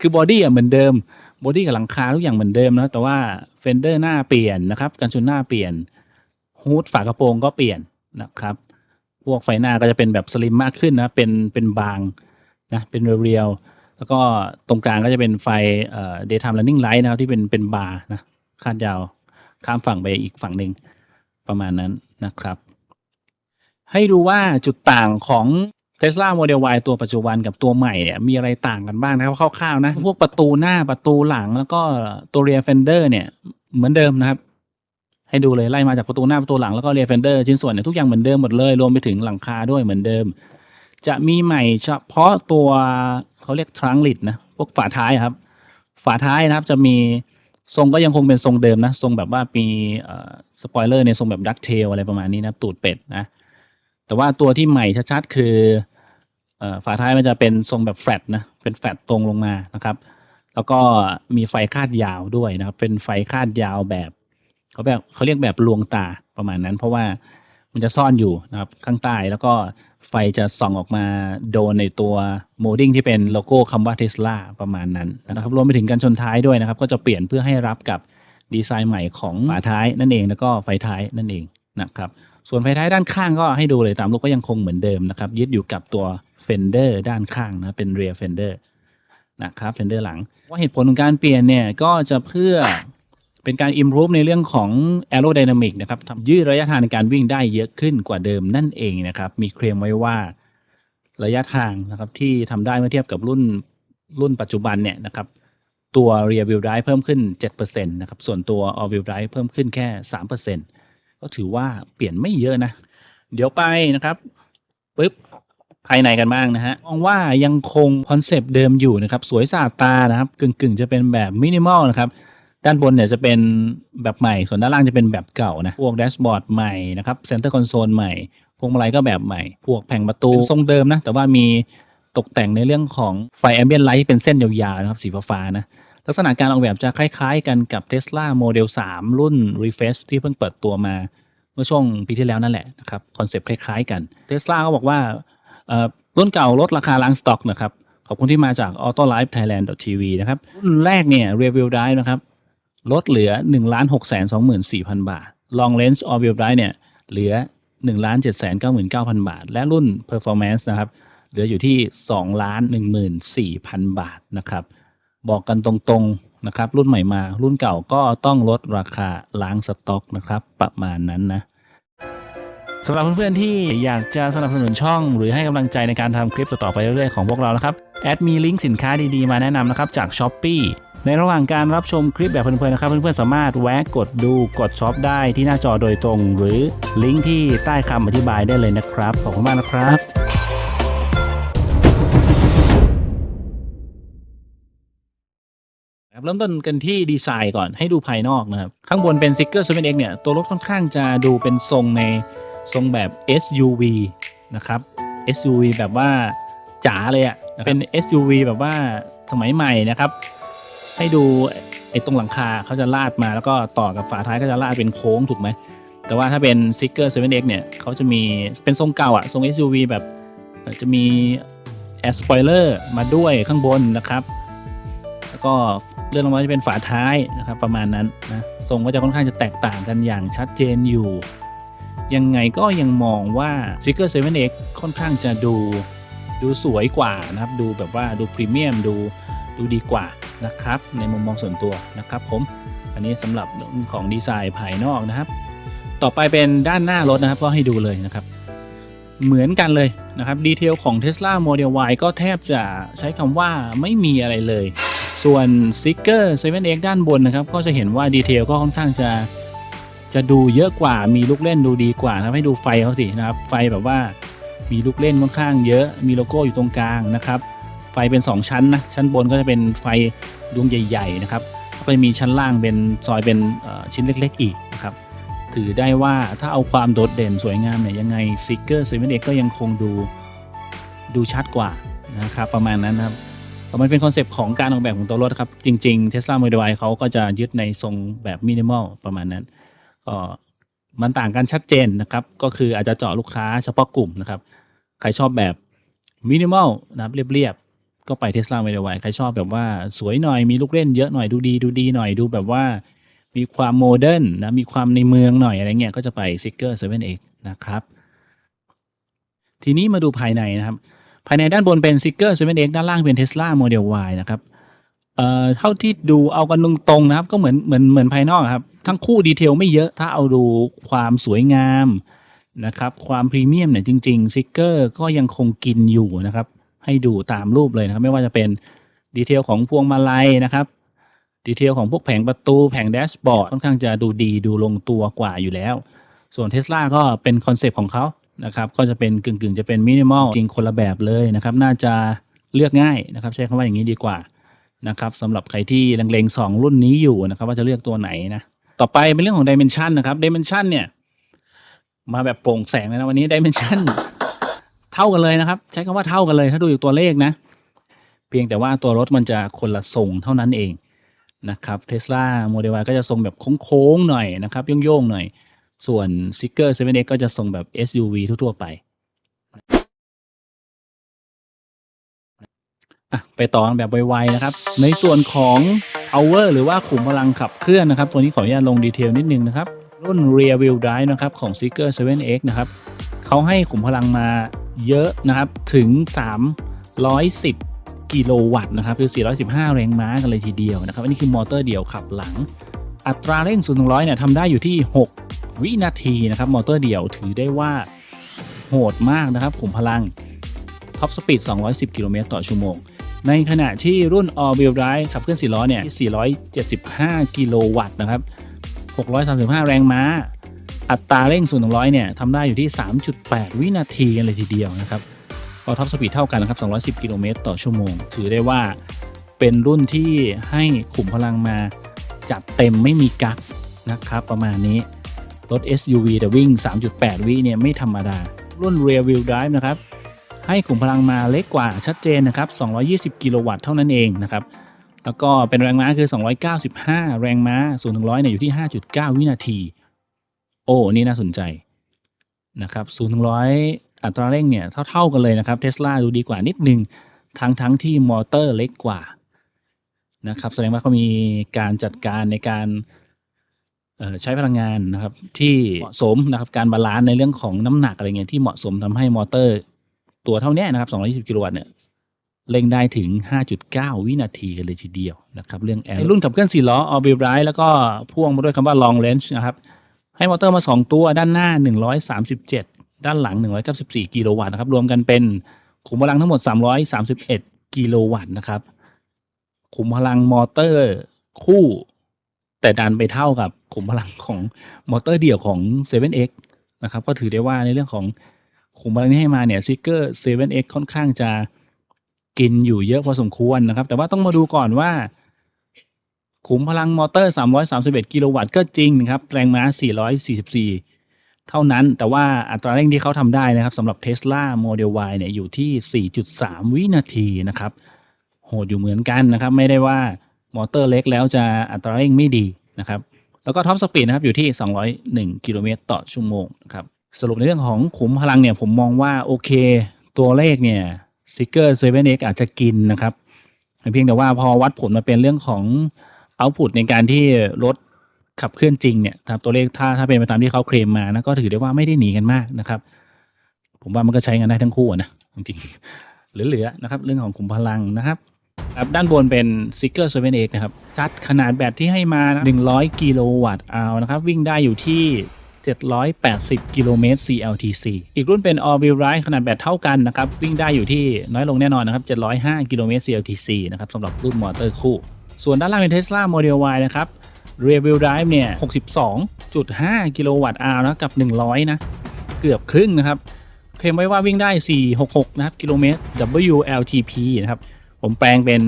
คือบอดี้อะเหมือนเดิมบอดี้กับหลังคาทุกอย่างเหมือนเดิมนะแต่ว่าเฟนเดอร์หน้าเปลี่ยนนะครับกันชนหน้าเปลี่ยนฮูดฝากระโปรงก็เปลี่ยนนะครับ พวกไฟหน้าก็จะเป็นแบบสลิมมากขึ้นนะเป็นเป็นบางนะเป็นเรียวๆแล้วก็ตรงกลางก็จะเป็นไฟเอ่อ daytime running light นะครับที่เป็นเป็นบาร์นะคาดยาวข้ามฝั่งไปอีกฝั่งหนึ่งประมาณนั้นนะครับ ให้ดูว่าจุดต่างของ Tesla Model Y ตัวปัจจุบันกับตัวใหม่เนี่ยมีอะไรต่างกันบ้างนะครับคร่าวๆนะพวกประตูหน้าประตูหลังแล้วก็ตัว rear fender เนี่ยเหมือนเดิมนะครับ ให้ดูเลยไล่มาจากประตูหน้าประตูหลังแล้วก็ rear fender ชิ้นส่วนเนี่ยทุกอย่างเหมือนเดิมหมดเลย รวมไปถึงหลังคาด้วยเหมือนเดิม จะมีใหม่เฉพาะตัวเขาเรียก trunk lid นะพวกฝาท้ายครับ ฝาท้ายนะครับจะมีทรงก็ยังคงเป็นทรงเดิมนะ ทรงแบบว่ามีสปอยเลอร์ในทรงแบบดักเทลอะไรประมาณนี้นะตูดเป็ดนะ แต่ว่าตัวที่ใหม่ชัดๆคือฝาท้ายมันจะเป็นทรงแบบแฟลตนะเป็นแฟลตตรงลงมานะครับ แล้วก็มีไฟคาดยาวด้วยนะครับ เป็นไฟคาดยาวแบบเขาแบบเขาเรียกแบบลวงตาประมาณนั้น เพราะว่ามันจะซ่อนอยู่นะครับข้างใต้แล้วก็ไฟจะส่องออกมาโดนในตัวโมดิ้งที่เป็นโลโก้คำว่าเทสลาประมาณนั้นนะครับรวมไปถึงกันชนท้ายด้วยนะครับ ก็จะเปลี่ยนเพื่อให้รับกับดีไซน์ใหม่ของฝาท้ายนั่นเองแล้วก็ไฟท้ายนั่นเองนะครับ ส่วนไฟท้ายด้านข้างก็ให้ดูเลยตามรูปก็ยังคงเหมือนเดิมนะครับ ยึดอยู่กับตัว Fender ด้านข้างนะเป็น rear fender นะครับ Fender หลัง ว่าเหตุผลของการเปลี่ยนเนี่ยก็จะเพื่อเป็นการ improve ในเรื่องของ aerodynamic นะครับทำยืดระยะทางในการวิ่งได้เยอะขึ้นกว่าเดิมนั่นเองนะครับ มีเคลมไว้ว่าระยะทางนะครับที่ทำได้เมื่อเทียบกับรุ่นรุ่นปัจจุบันเนี่ยนะครับตัว rear wheel drive เพิ่มขึ้น 7%นะครับส่วนตัว all wheel drive เพิ่มขึ้นแค่ 3% ก็ถือว่าเปลี่ยนไม่เยอะนะ เดี๋ยวไปนะครับปึ๊บภายในกันบ้างนะฮะมองว่ายังคงคอนเซปต์เดิมอยู่นะครับสวยสะอาดตานะครับกึ่งๆ จะเป็นแบบมินิมอลนะครับด้านบนเนี่ยจะเป็นแบบใหม่ ส่วนด้านล่างจะเป็นแบบเก่านะ พวกแดชบอร์ดใหม่นะครับเซนเตอร์คอนโซลใหม่ พวงมาลัยก็แบบใหม่ พวกแผงประตูทรงเดิมนะ แต่ว่ามีตกแต่งในเรื่องของไฟแอมเบียนไลท์เป็นเส้นยาวๆนะครับสีฟ้าๆนะ ลักษณะการออกแบบจะคล้ายๆ กันกับ Tesla Model 3 รุ่น Refresh ที่เพิ่งเปิดตัวมาเมื่อช่วงปีที่แล้วนั่นแหละนะครับคอนเซปต์คล้ายๆกัน Tesla ก็บอกว่ารุ่นเก่าลดราคาล้างสต็อกนะครับขอบคุณที่มาจาก Auto Life Thailand TV นะครับรุ่นแรกเนี่ย Rear Wheel Drive นะครับลดเหลือ 1 6 2 4 0 0 0 บาท Long Range All Wheel Drive เนี่ยเหลือ 1 7 9 9 0 0 0 บาท และรุ่น Performance นะครับเหลืออยู่ที่ 2 1 4 0 0 0 บาทนะครับ บอกกันตรงๆนะครับ รุ่นใหม่มา รุ่นเก่าก็ต้องลดราคาล้างสต็อกนะครับ ประมาณนั้นนะสำหรับเพื่อนๆที่อยากจะสนับสนุนช่อง หรือให้กำลังใจในการทำคลิปต่อๆไปเรื่อยๆของพวกเรานะครับแอดมีลิงก์สินค้าดีๆมาแนะนำนะครับจาก s h อ p e e ในระหว่างการรับชมคลิปแบบเพลินๆนะครับ เพื่อนๆสามารถแวะกดดูกดช็อปได้ที่หน้าจอโดยตรง หรือลิงก์ที่ใต้คำอธิบายได้เลยนะครับ ขอบคุณมากนะครับ ครับเริ่มต้นกันที่ดีไซน์ก่อนให้ดูภายนอกนะครับ ข้างบนเป็น s i g g e r 7X เนี่ย ตัวรถค่อนข้างจะดูเป็นทรงในทรงแบบ SUV นะครับ SUV แบบว่าจ๋าเลยอะ่ะเป็น SUV แบบว่าสมัยใหม่นะครับ ให้ดูไอ้ตรงหลังคาเขาจะลาดมาแล้วก็ต่อกับฝาท้ายก็จะลาดเป็นโค้งถูกไหม แต่ว่าถ้าเป็น s i g g e r 7X เนี่ยเขาจะมีเป็นทรงเก่าอะ่ะทรง SUV แบบเอ่อจะมี Air Spoiler มาด้วยข้างบนนะครับแล้วก็ เลื่อนลงมาจะเป็นฝาท้ายนะครับ ประมาณนั้นนะทรงก็จะค่อนข้างจะแตกต่างกันอย่างชัดเจนอยู่ ยังไงก็ยังมองว่า s i g e r 7X ค่อนข้างจะดูดูสวยกว่านะครับ ดูแบบว่าดูพรีเมียมดูดูดีกว่านะครับ ในมุมมองส่วนตัวนะครับผม อันนี้สำหรับเรื่องของดีไซน์ภายนอกนะครับ ต่อไปเป็นด้านหน้ารถนะครับ ก็ให้ดูเลยนะครับ เหมือนกันเลยนะครับ ดีเทลของ Tesla Model Y ก็แทบจะใช้คำว่าไม่มีอะไรเลย ส่วน s i g g e r 7X ด้านบนนะครับ ก็จะเห็นว่าดีเทลก็ค่อนข้างจะจะดูเยอะกว่ามีลูกเล่นดูดีกว่านะครับให้ดูไฟเขาสินะครับ ไฟแบบว่ามีลูกเล่นค่อนข้างเยอะมีโลโก้อยู่ตรงกลางนะครับ ไฟเป็น 2 ชั้นนะชั้นบนก็จะเป็นไฟดวงใหญ่ๆนะครับก็จะมีชั้นล่างเป็นซอยเป็นชิ้นเล็ก ๆ อีกนะครับถือได้ว่าถ้าเอาความโดดเด่นสวยงามเนี่ยยังไง s i g g e r 7X ก็ยังคงดูดูชัดกว่านะครับประมาณนั้นนะครับ มันเป็นคอนเซปต์ของการออกแบบของตัวรถครับ จริงๆ Tesla Model Y เขาก็จะยึดในทรงแบบมินิมอลประมาณนั้น ก็มันต่างกันชัดเจนนะครับ ก็คืออาจจะเจาะลูกค้าเฉพาะกลุ่มนะครับ ใครชอบแบบมินิมอลนะครับเรียบๆ ก็ไป Tesla Model Y ใครชอบแบบว่าสวยหน่อยมีลูกเล่นเยอะหน่อยดูดีดูดีหน่อยดูแบบว่ามีความโมเดิร์นนะมีความในเมืองหน่อยอะไรเงี้ยก็จะไป s i g e r 7X นะครับ ทีนี้มาดูภายในนะครับ ภายในด้านบนเป็น s i g g e r 7X ด้านล่างเป็น Tesla Model Y นะครับเอ่อเท่าที่ดูเอากันตรงๆนะครับ ก็เหมือนเหมือนเหมือนภายนอกครับ ทั้งคู่ดีเทลไม่เยอะถ้าเอาดูความสวยงามนะครับ ความพรีเมียมเนี่ยจริงๆ s i g g e r ก็ยังคงกินอยู่นะครับ ให้ดูตามรูปเลยนะครับ ไม่ว่าจะเป็นดีเทลของพวงมาลัยนะครับดีเทลของพวกแผงประตูแผงแดชบอร์ดค่อนข้างจะดูดีดูลงตัวกว่าอยู่แล้ว ส่วน Tesla ก็เป็นคอนเซปต์ของเขา นะครับก็จะเป็นกึ่งๆ จะเป็นมินิมอลจริงคนละแบบเลยนะครับ น่าจะเลือกง่ายนะครับ ใช้คำว่าอย่างนี้ดีกว่านะครับสำหรับใครที่เลงๆสองรุ่นนี้อยู่นะครับ ว่าจะเลือกตัวไหนนะต่อไปเป็นเรื่องของ Dimension นะครับ Dimension เนี่ย มาแบบโปร่งแสงเลยนะวันนี้ Dimension เท่ากันเลยนะครับ ใช้คำว่าเท่ากันเลย ถ้าดูอยู่ตัวเลขนะ เพียงแต่ว่าตัวรถมันจะคนละทรงเท่านั้นเองนะครับ Tesla Model Y ก็จะทรงแบบโค้งๆหน่อยนะครับโยงๆหน่อย ส่วน s i g g e r 7X ก็จะทรงแบบ SUV ทั่ว ๆ ไปอะไปต่อกันแบบไวๆนะครับ ในส่วนของ Power หรือว่าขุมพลังขับเคลื่อนนะครับ ตัวนี้ขออนุญาตลงดีเทลนิดนึงนะครับ รุ่น Rear Wheel Drive นะครับของ s i g g e r 7X นะครับเขาให้ขุมพลังมาเยอะนะครับถึง 310 กิโลวัตต์นะครับ คือ 415 แรงม้ากันเลยทีเดียวนะครับ อันนี้คือมอเตอร์เดี่ยวขับหลัง อัตราเร่ง0 100เนี่ยทำได้อยู่ที่ 6วินาทีนะครับ มอเตอร์เดี่ยวถือได้ว่าโหดมากนะครับขุมพลังท็อปสปีด 210 กิโลเมตรต่อชั่วโมง ในขณะที่รุ่น All Wheel Drive ขับเคลื่อน4ล้อเนี่ยที่475 กิโลวัตต์นะครับ 635 แรงม้า อัตราเร่ง 0 100 เนี่ยทำได้อยู่ที่ 3.8 วินาทีกันเลยทีเดียวนะครับก็ท็อปสปีดเท่ากันนะครับ 210 กิโลเมตรต่อชั่วโมง ถือได้ว่าเป็นรุ่นที่ให้ขุมพลังมาจัดเต็มไม่มีกักนะครับประมาณนี้ รถ SUV แต่วิ่ง 3.8 วิเนี่ยไม่ธรรมดา รุ่น Rear Wheel Drive นะครับ ให้ขุมพลังมาเล็กกว่าชัดเจนนะครับ 220 กิโลวัตต์เท่านั้นเองนะครับ แล้วก็เป็นแรงม้าคือ 295 แรงม้า0ถึง100เนี่ยอยู่ที่ 5.9 วินาที โอ้ นี่น่าสนใจนะครับ0ถึง100 อัตราเร่งเนี่ยเท่าๆกันเลยนะครับเทสลาดูดีกว่านิดนึง ทั้งทั้งที่มอเตอร์เล็กกว่านะครับ แสดงว่าเขามีการจัดการในการ ใช้พลังงานนะครับ ที่เหมาะสมนะครับ การบาลานซ์ในเรื่องของน้ำหนักอะไรเงี้ยที่เหมาะสมทำให้มอเตอร์ ตัวเท่านี้นะครับ 220 กิโลวัตต์เนี่ยเร่งได้ถึง 5.9 วินาทีกันเลยทีเดียวนะครับเรื่องแอร์รุ่นขับเคลื่อน4ล้อ all wheel drive แล้วก็พ่วงมาด้วยคำว่า long range นะครับ ให้มอเตอร์มา 2 ตัวด้านหน้า 137 ด้านหลัง 194 กิโลวัตต์นะครับ รวมกันเป็นขุมพลังทั้งหมด 331 กิโลวัตต์นะครับ ขุมพลังมอเตอร์คู่ แต่ดันไปเท่ากับ ขุมพลังของมอเตอร์เดี่ยวของ 7X นะครับก็ถือได้ว่าในเรื่องของขุมพลังที่ให้มาเนี่ยซิกเกอร์ 7X ค่อนข้างจะกินอยู่เยอะพอสมควรนะครับ แต่ว่าต้องมาดูก่อนว่าขุมพลังมอเตอร์ 331 กิโลวัตต์ก็จริงนะครับแรงม้า 444 เท่านั้น แต่ว่าอัตราเร่งที่เขาทำได้นะครับสำหรับ Tesla Model Y เนี่ยอยู่ที่ 4.3 วินาทีนะครับ โหดอยู่เหมือนกันนะครับ ไม่ได้ว่ามอเตอร์เล็กแล้วจะอัตราเร่งไม่ดีนะครับ แล้วก็ท็อปสปีดนะครับอยู่ที่ 201 กิโลเมตรต่อชั่วโมงนะครับสรุปในเรื่องของขุมพลังเนี่ยผมมองว่าโอเค ตัวเลขเนี่ยซิกเกอร์ 7X อาจจะกินนะครับเพียงแต่ว่าพอวัดผลมาเป็นเรื่องของเอาพุตในการที่รถขับเคลื่อนจริงเนี่ยครับตัวเลขถ้าถ้าเป็นไปตามที่เขาเคลมมานะก็ถือได้ว่าไม่ได้หนีกันมากนะครับ ผมว่ามันก็ใช้งานได้ทั้งคู่นะจริงๆเหลือๆนะครับ เรื่องของขุมพลังนะครับ ครับด้านบนเป็น s i g e r 7X นะครับชัดขนาดแบตที่ให้มานะ100 กิโลวัตต์เอานะครับ วิ่งได้อยู่ที่ 780 กิโลเมตร CLTC อีกรุ่นเป็น all wheel drive ขนาดแบตเท่ากันนะครับ วิ่งได้อยู่ที่น้อยลงแน่นอนนะครับ 705 กิโลเมตร CLTC นะครับสำหรับรุ่นมอเตอร์คู่ ส่วนด้านล่างเป็น Tesla Model Y นะครับ rear wheel drive เนี่ย 62.5 กิโลวัตต์อาวนะกับ 100 นะ เกือบครึ่งนะครับ เคลมไว้ว่าวิ่งได้ 466 นะครับ กิโลเมตร WLTP นะครับ ผมแปลงเป็น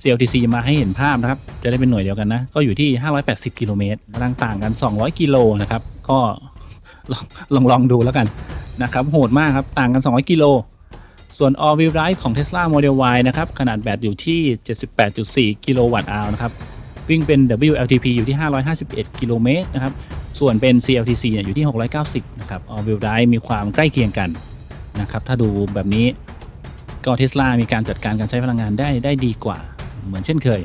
CLTC มาให้เห็นภาพนะครับ จะได้เป็นหน่วยเดียวกันนะ ก็อยู่ที่ 580 กิโลเมตรกำลังต่างกัน 200 กิโลนะครับ ก็ลองลองลองดูแล้วกันนะครับ โหดมากครับ ต่างกัน 200 กิโล ส่วน all wheel drive ของ Tesla Model Y นะครับ ขนาดแบตอยู่ที่ 78.4 กิโลวัตต์อาวนะครับ วิ่งเป็น WLTP อยู่ที่ 551 กิโลเมตรนะครับ ส่วนเป็น CLTC เนี่ยอยู่ที่ 690 นะครับ all wheel drive มีความใกล้เคียงกันนะครับ ถ้าดูแบบนี้ ก็เทสลามีการจัดการการใช้พลังงานได้ได้ดีกว่า เหมือนเช่นเคย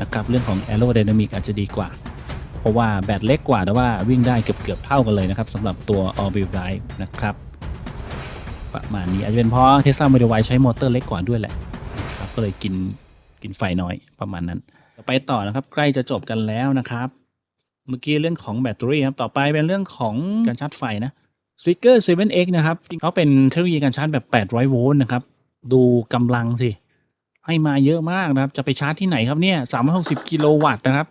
นะครับเรื่องของ aerodynamic อาจจะดีกว่า เพราะว่าแบตเล็กกว่าแต่ว่าวิ่งได้เกือบเกือบเท่ากันเลยนะครับสำหรับตัว all wheel drive นะครับ ประมาณนี้อาจจะเป็นเพราะ Tesla Model Y ใช้มอเตอร์เล็กกว่าด้วยแหละนะครับก็เลยกินกินไฟน้อยประมาณนั้นไปต่อนะครับใกล้จะจบกันแล้วนะครับเมื่อกี้เรื่องของแบตเตอรี่ครับต่อไปเป็นเรื่องของการชาร์จไฟนะ s w i c k e r 7X นะครับเขาเป็นเทคโนโลยีการชาร์จแบบ 800 โวลต์นะครับ ดูกำลังสิ ให้มาเยอะมากนะครับ จะไปชาร์จที่ไหนครับเนี่ย360กิโลวัตต์นะครับ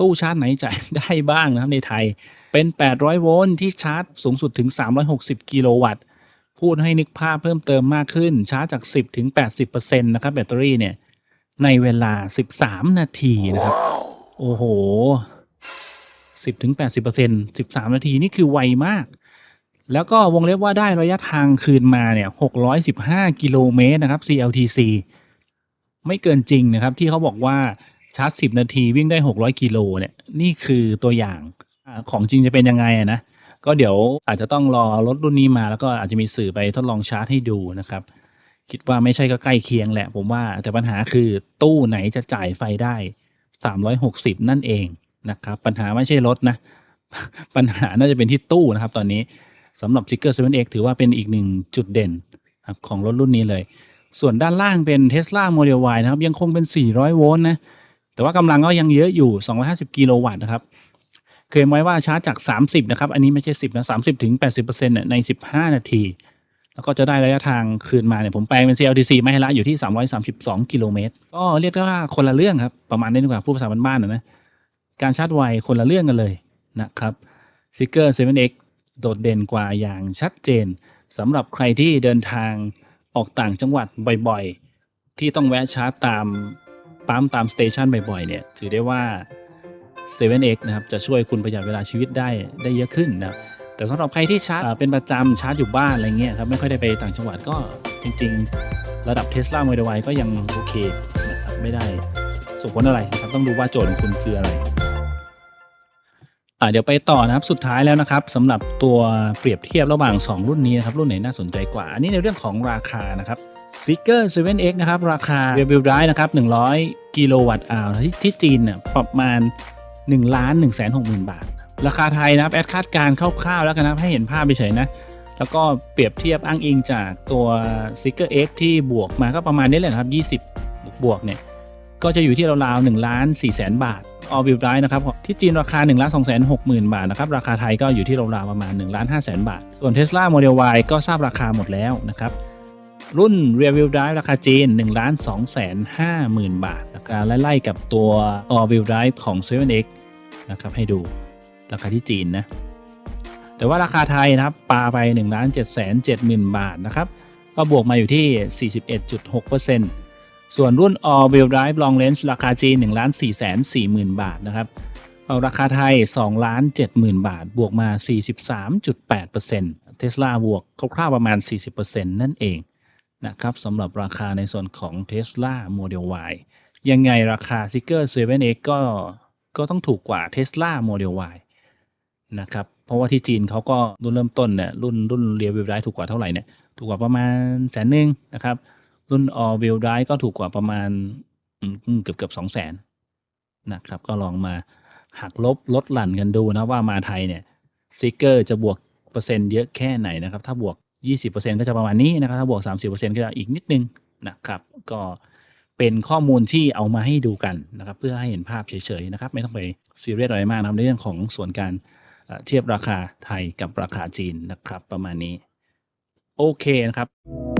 ตู้ชาร์จไหนจะได้บ้างนะครับในไทย เป็น 800 โวลต์ที่ชาร์จสูงสุดถึง 360 กิโลวัตต์ พูดให้นึกภาพเพิ่มเติมมากขึ้น ชาร์จจาก 10 ถึง 80%นะครับแบตเตอรี่เนี่ย ในเวลา 13 นาทีนะครับ โอ้โห 10 ถึง 80% 13 นาทีนี่คือไวมาก แล้วก็วงเล็บว่าได้ระยะทางคืนมาเนี่ย615 กิโลเมตรนะครับ CLTC ไม่เกินจริงนะครับ ที่เขาบอกว่าชาร์จ 10 นาทีวิ่งได้ 600 กิโลเนี่ยนี่คือตัวอย่างของจริงจะเป็นยังไงนะ ก็เดี๋ยวอาจจะต้องรอรถรุ่นนี้มาแล้วก็อาจจะมีสื่อไปทดลองชาร์จให้ดูนะครับ คิดว่าไม่ใช่ก็ใกล้เคียงแหละ ผมว่าแต่ปัญหาคือตู้ไหนจะจ่ายไฟได้ 360 นั่นเองนะครับ ปัญหาไม่ใช่รถนะ ปัญหาน่าจะเป็นที่ตู้นะครับตอนนี้ สำหรับ z i g g e r 7X ถือว่าเป็นอีกหนึ่งจุดเด่นของรถรุ่นนี้เลย ส่วนด้านล่างเป็น Tesla Model Y นะครับ ยังคงเป็น 400 โวลต์นะ แต่ว่ากำลังก็ยังเยอะอยู่ 250 กิโลวัตต์นะครับเคลมไว้ว่าชาร์จจาก 30 นะครับ อันนี้ไม่ใช่ 10 นะ 30 ถึง 80%เนี่ยใน 15 นาที แล้วก็จะได้ระยะทางคืนมาเนี่ยผมแปลงเป็น CLTC ไม่ให้ละอยู่ที่ 332 กิโลเมตร ก็เรียกได้ว่าคนละเรื่องครับ ประมาณนี้ดีกว่าพูดภาษาบ้านๆนะนะ การชาร์จไวคนละเรื่องกันเลยนะครับ s i g g e r 7X โดดเด่นกว่าอย่างชัดเจนสำหรับใครที่เดินทางออกต่างจังหวัดบ่อยๆ ที่ต้องแวะชาร์จตามปั๊มตามสเตชันบ่อยๆเนี่ยถือได้ว่า 7X นะครับจะช่วยคุณประหยัดเวลาชีวิตได้ได้เยอะขึ้นนะครับแต่สำหรับใครที่ชาร์จเป็นประจำชาร์จอยู่บ้านอะไรเงี้ยครับไม่ค่อยได้ไปต่างจังหวัดก็จริง ๆ ระดับ Tesla Model Y ก็ยังโอเคนะครับไม่ได้ส่งผลอะไรนะครับต้องดูว่าโจทย์ของคุณคืออะไร เดี๋ยวไปต่อนะครับสุดท้ายแล้วนะครับสำหรับตัวเปรียบเทียบระหว่าง 2 รุ่นนี้นะครับรุ่นไหนน่าสนใจกว่า อันนี้ในเรื่องของราคานะครับ s i g e r 7X นะครับ ราคา Rear Wheel Drive นะครับ 100 กิโลวัตต์อาวที่ที่จีนเนี่ยประมาณ1ล้าน1 6 0 0 0 0 บาท ราคาไทยนะครับ แอดคาดการคร่าวๆแล้วกันนะให้เห็นภาพไปเฉยนะ แล้วก็เปรียบเทียบอ้างอิงจากตัว s i g e r X ที่บวกมาก็ประมาณนี้แหละครับ 20 บวกเนี่ย ก็จะอยู่ที่ราวๆ1ล้าน4แสนบาท all wheel drive นะครับที่จีนราคา1ล้าน2แสน6หมื่นบาทนะครับราคาไทยก็อยู่ที่ราวๆประมาณ1ล้าน5แสนบาท ส่วน Tesla Model Y ก็ทราบราคาหมดแล้วนะครับรุ่น rear wheel drive ราคาจีน1ล้าน2แสน5หมื่นบาทราคาไล่ๆกับตัว all wheel drive ของ 7X นะครับให้ดูราคาที่จีนนะ แต่ว่าราคาไทยนะครับปาไป1ล้าน7แสน7หมื่นบาทนะครับ ก็บวกมาอยู่ที่ 41.6% ส่วนรุ่น all wheel drive long range ราคาจีน1ล้าน4แสน4หมื่นบาทนะครับ เอาราคาไทย2ล้าน7หมื่นบาท บวกมา 43.8% Tesla บวกคร่าวๆประมาณ 40%นั่นเองนะครับสำหรับราคาในส่วนของ Tesla Model Y ยังไงราคา s i g e r 7X ก็ก็ต้องถูกกว่า Tesla Model Y นะครับ เพราะว่าที่จีนเขาก็รุ่นเริ่มต้นเนี่ยรุ่นรุ่น rear wheel drive ถูกกว่าเท่าไหร่เนี่ยถูกกว่าประมาณแสนหนึ่งนะครับ รุ่น all wheel drive ก็ถูกกว่าประมาณเกือบเกือบสองแสนนะครับ ก็ลองมาหักลบลดหลั่นกันดูนะว่ามาไทยเนี่ยซิกเกอร์จะบวกเปอร์เซ็นต์เยอะแค่ไหนนะครับ ถ้าบวก 20%ก็จะประมาณนี้นะครับ ถ้าบวก 30%ก็จะอีกนิดนึงนะครับ ก็เป็นข้อมูลที่เอามาให้ดูกันนะครับ เพื่อให้เห็นภาพเฉยๆนะครับ ไม่ต้องไปซีเรียสอะไรมากนะครับในเรื่องของส่วนการเอ่อเทียบราคาไทยกับราคาจีนนะครับ ประมาณนี้ โอเคนะครับ